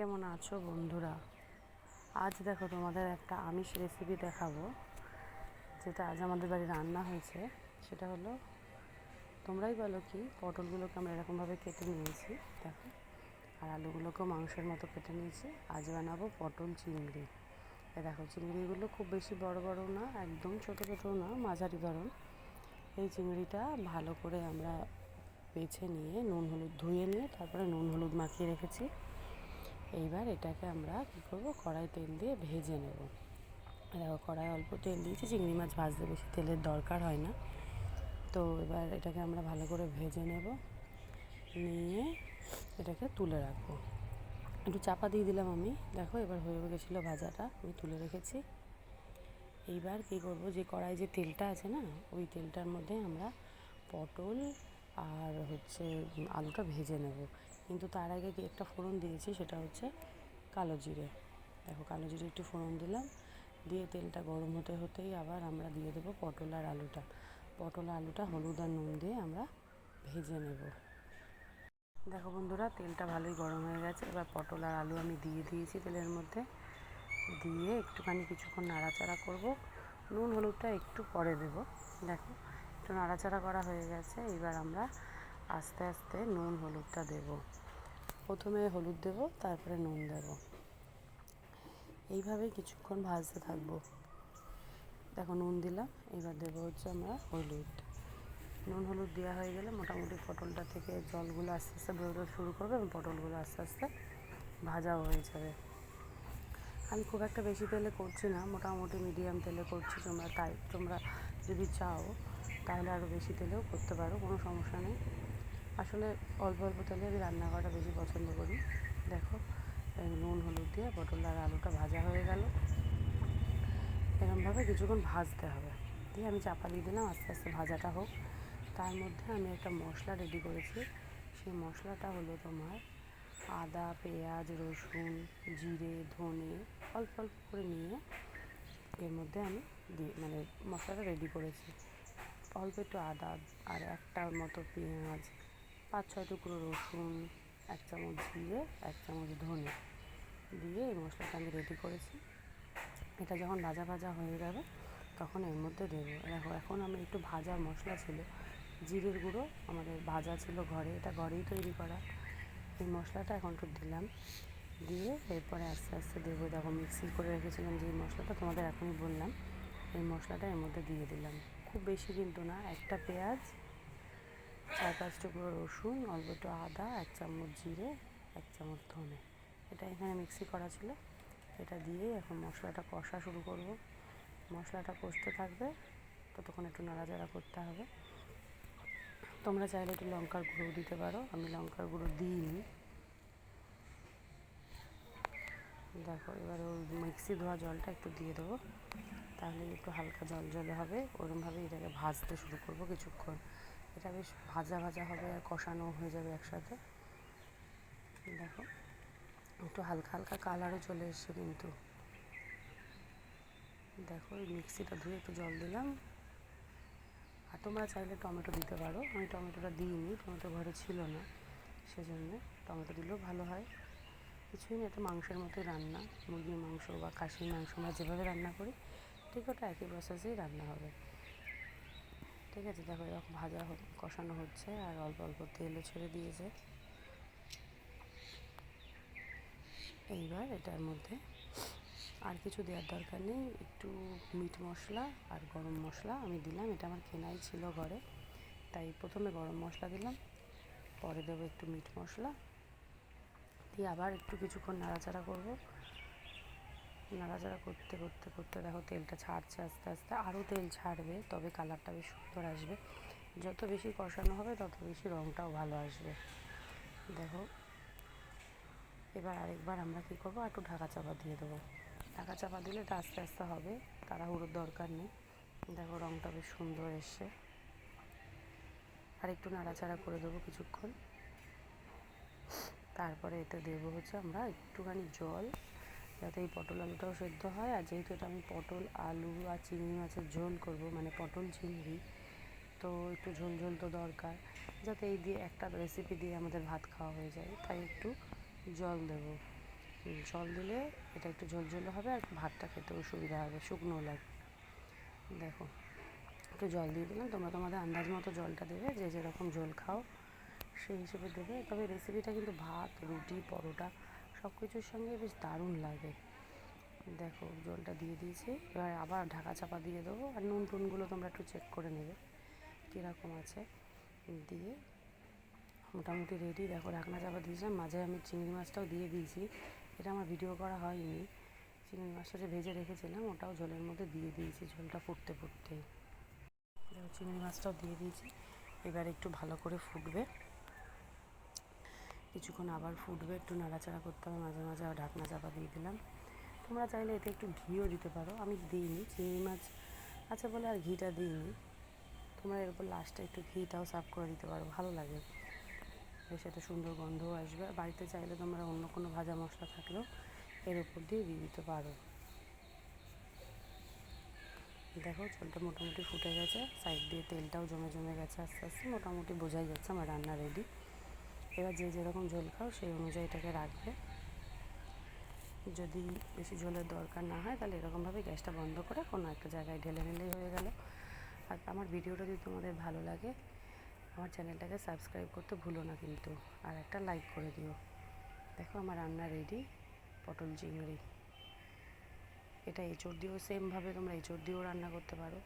কেমন আছো বন্ধুরা? আজ দেখো তোমাদের একটা আমিষ রেসিপি দেখাবো, যেটা আজ আমাদের বাড়ি রান্না হয়েছে। সেটা হলো, তোমরাই বলো কি পটলগুলোকে আমরা এরকমভাবে কেটে নিয়েছি, দেখো। আর আলুগুলোকেও মাংসের মতো কেটে নিয়েছি। আজ বানাবো পটল চিংড়ি। এ দেখো, চিংড়িগুলো খুব বেশি বড় বড় না, একদম ছোটো ছোটো না, মাঝারি ধরন। এই চিংড়িটা ভালো করে আমরা বেছে নিয়ে নুন হলুদ ধুয়ে নিয়ে তারপরে নুন হলুদ মাখিয়ে রেখেছি। এইবার এটাকে আমরা কী করব? কড়াই তেল দিয়ে ভেজে নেব। দেখো, কড়াই অল্প তেল দিয়েছি, চিংড়ি মাছ ভাজতে বেশি তেলের দরকার হয় না। তো এবার এটাকে আমরা ভালো করে ভেজে নেব। নিয়ে এটাকে তুলে রাখব। একটু চাপা দিয়ে দিলাম আমি। দেখো, এবার হয়ে গেছিল ভাজাটা, আমি তুলে রেখেছি। এইবার কী করব? যে কড়াই যে তেলটা আছে না, ওই তেলটার মধ্যে আমরা পটল আর হচ্ছে আলুটা ভেজে নেব। কিন্তু তার আগে একটা ফোড়ন দিয়েছি? সেটা হচ্ছে কালো জিরে। দেখো, কালো জিরে একটু ফোড়ন দিলাম। দিয়ে তেলটা গরম হতে হতেই আবার আমরা দিয়ে দেবো পটল আর আলুটা। পটল, আলুটা, হলুদ আর নুন দিয়ে আমরা ভেজে নেব। দেখো বন্ধুরা, তেলটা ভালোই গরম হয়ে গেছে। এবার পটল আর আলু আমি দিয়ে দিয়েছি তেলের মধ্যে। দিয়ে একটুখানি কিছুক্ষণ নাড়াচাড়া করব। নুন, হলুদটা একটু পরে দেব। দেখো, একটু নাড়াচাড়া করা হয়ে গেছে। এবার আমরা আস্তে আস্তে নুন, হলুদটা দেব। প্রথমে হলুদ দেব, তারপরে নুন দেব। এইভাবে কিছুক্ষণ ভাজতে থাকব। দেখো নুন দিলাম, এবার দেবো হচ্ছে আমরা হলুদ। নুন হলুদ দেওয়া হয়ে গেলে মোটামুটি পটলটা থেকে জলগুলো আস্তে আস্তে বেরোতে শুরু করবে এবং পটলগুলো আস্তে আস্তে ভাজাও হয়ে যাবে। আমি খুব একটা বেশি তেলে করছি না, মোটামুটি মিডিয়াম তেলে করছি, তোমরা তাই, তোমরা যদি চাও তাহলে আরও বেশি তেলেও করতে পারো, কোনো সমস্যা নেই। আসলে অল্প অল্প তেলে আমি রান্না করাটা বেশি পছন্দ করি। দেখো নুন, হলুদ দিয়ে পটল আর আলুটা ভাজা হয়ে গেল। এরকমভাবে কিছুক্ষণ ভাজতে হবে। দিয়ে আমি চাপা দিয়ে দিলাম, আস্তে আস্তে ভাজাটা হোক। তার মধ্যে আমি একটা মশলা রেডি করেছি। সেই মশলাটা হলো তোমার আদা, পেঁয়াজ, রসুন, জিরে, ধনে, অল্প অল্প করে নিয়ে এর মধ্যে আমি দিয়ে মানে মশলাটা রেডি করেছি। অল্প একটু আদা আর একটার মতো পেঁয়াজ পাঁচ ছয় টুকরো রসুন, এক চামচ জিরে, এক চামচ ধনে দিয়ে এই মশলাটা আমি রেডি করেছি। এটা যখন ভাজা ভাজা হয়ে যাবে, তখন এর মধ্যে দেবো। দেখো, এখন আমি একটু ভাজা মশলা ছিল। জিরের গুঁড়ো আমাদের ভাজা ছিল ঘরে, এটা ঘরেই তৈরি করা। এই মশলাটা এখন একটু দিলাম। দিয়ে এরপরে আস্তে আস্তে দেবো। দেখো মিক্সি করে রেখেছিলাম যে মশলাটা তোমাদের এখনই বললাম। এই মশলাটা এর মধ্যে দিয়ে দিলাম। খুব বেশি কিন্তু না, একটা পেঁয়াজ চার পাঁচ টুকরো রসুন, অল্প একটু আদা, এক চামচ জিরে, এক চামচ ধনে। এটা এখানে মিক্সি করা ছিল। এটা দিয়ে এখন মশলাটা কষা শুরু করব। মশলাটা কষতে থাকবে। ততক্ষণ একটু নাড়াচাড়া করতে হবে। তোমরা চাইলে একটু লঙ্কার গুঁড়ো দিতে পারো। আমি লঙ্কার গুঁড়ো দিইনি। দেখো, এবার ওই মিক্সি ধোয়া জলটা একটু দিয়ে দেবো। তাহলে একটু হালকা জল জলে হবে। ওরমভাবে এটাকে ভাজতে শুরু করব কিছুক্ষণ। এটা বেশ ভাজা ভাজা হবে আর কষানো হয়ে যাবে একসাথে। দেখো, একটু হালকা হালকা কালারও চলে এসছে কিন্তু। দেখো, এই মিক্সিটা ধুয়ে একটু জল দিলাম। আর তোমরা চাইলে টমেটো দিতে পারো। আমি টমেটোটা দিইনি, টমেটো ঘরে ছিল না, সেজন্য টমেটো দিলেও ভালো হয়। কিছুই না, এটা মাংসের মতোই রান্না। মুরগির মাংস বা খাসির মাংস আমরা যেভাবে রান্না করি, ঠিক ওটা একই প্রসেসেই রান্না হবে। ঠিক আছে, দেখো এরকম ভাজা কষানো হচ্ছে আর অল্প অল্প তেলও ছেড়ে দিয়েছে। এইবার এটার মধ্যে আর কিছু দেওয়ার দরকার নেই, একটু মিট মশলা আর গরম মশলা। আমি দিলাম, এটা আমার কেনাই ছিল ঘরে, তাই প্রথমে গরম মশলা দিলাম, পরে দেবো একটু মিট মশলা। দিয়ে আবার একটু কিছুক্ষণ নাড়াচাড়া করব। নাড়াচাড়া করতে করতে করতে দেখো তেলটা ছাড়ছে আস্তে আস্তে। আরও তেল ছাড়বে, তবে কালারটা বেশ সুন্দর আসবে। যত বেশি কষানো হবে, তত বেশি রঙটাও ভালো আসবে। দেখো, এবার আরেকবার আমরা কী করব? একটু ঢাকা চাপা দিয়ে দেবো। ঢাকা চাপা দিলে এটা আস্তে আস্তে হবে, তাড়াহুড়োর দরকার নেই। দেখো রঙটা বেশ সুন্দর এসছে। আর একটু নাড়াচাড়া করে দেবো কিছুক্ষণ। তারপরে এতে দেবো হচ্ছে আমরা একটুখানি জল। যাতে এই পটল আলুটাও সেদ্ধ হয়। আর যেহেতু এটা আমি পটল আলু আর চিংড়ি মাছের ঝোল করব মানে পটল চিংড়ি তো একটু ঝোল ঝোল তো দরকার। যাতে এই দিয়ে একটা রেসিপি দিয়ে আমাদের ভাত খাওয়া হয়ে যায়, তাই একটু জল দেব। জল দিলে এটা একটু ঝোলঝোলে হবে আর ভাতটা খেতেও সুবিধা হবে, শুকনো লাগবে দেখো, একটু জল দিয়ে দিলাম, তোমরা তোমাদের আন্দাজ মতো জলটা দেবে, যে যেরকম ঝোল খাও সেই হিসেবে দেবে। তবে রেসিপিটা কিন্তু ভাত, রুটি, পরোটা সব কিছুর সঙ্গে বেশ দারুণ লাগে। দেখো, জলটা দিয়ে দিয়েছি। এবার আবার ঢাকা চাপা দিয়ে দেবো। আর নুন টুনগুলো তোমরা একটু চেক করে নেবে, কীরকম আছে। দিয়ে মোটামুটি রেডি দেখো, ঢাকনা চাপা দিয়েছিলাম। মাঝে আমি চিংড়ি মাছটাও দিয়ে দিয়েছি। এটা আমার ভিডিও করা হয়নি। চিংড়ি মাছটা যে ভেজে রেখেছিলাম, ওটাও জলের মধ্যে দিয়ে দিয়েছি ঝোলটা ফুটতে ফুটতে। দেখো, চিংড়ি মাছটাও দিয়ে দিয়েছি। এবার একটু ভালো করে ফুটবে। কিছুক্ষণ আবার ফুটবে, একটু নাড়াচাড়া করতে হবে মাঝে মাঝে আবার ঢাকনা চাপা দিয়ে দিলাম। তোমরা চাইলে এতে একটু ঘিও দিতে পারো, আমি দিইনি, চিংড়ি মাছ আছে বলে আর ঘিটা দিইনি। তোমরা এর উপর লাস্টে একটু ঘিটাও সাফ করে দিতে পারো, ভালো লাগে। বেশ একটা সুন্দর গন্ধও আসবে। বাড়িতে চাইলে তোমরা অন্য কোনো ভাজা মশলা থাকলেও এর উপর দিয়ে দিয়ে দিতে পারো। দেখো ঝোলটা মোটামুটি ফুটে গেছে সাইড দিয়ে তেলটাও জমে জমে গেছে, আস্তে আস্তে মোটামুটি বোঝাই যাচ্ছে আমার রান্না রেডি এবার যে যেরকম ঝোল খাও সেই অনুযায়ী এটাকে রাখবে। যদি বেশি ঝোলের দরকার না হয় তাহলে এরকমভাবে গ্যাসটা বন্ধ করে কোনো একটা জায়গায় ঢেলে নিলেই হয়ে গেল। আর আমার ভিডিওটা যদি তোমাদের ভালো লাগে, আমার চ্যানেলটাকে সাবস্ক্রাইব করতে ভুলো না কিন্তু। আর একটা লাইক করে দিও। দেখো আমার রান্না রেডি, পটল চিংড়ি। এটা এঁচড় দিয়েও সেমভাবে তোমরা এঁচড় দিয়েও রান্না করতে পারো।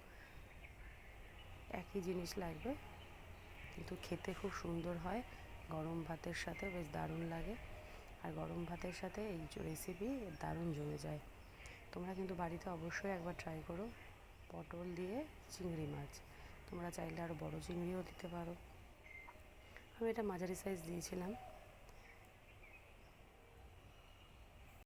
একই জিনিস লাগবে, কিন্তু খেতে খুব সুন্দর হয়। গরম ভাতের সাথে বেশ দারুণ লাগে। আর গরম ভাতের সাথে এই রেসিপি দারুণ জমে যায়। তোমরা কিন্তু বাড়িতে অবশ্যই একবার ট্রাই করো। পটল দিয়ে চিংড়ি মাছ। তোমরা চাইলে আরও বড় চিংড়িও দিতে পারো। আমি এটা মাঝারি সাইজ দিয়েছিলাম।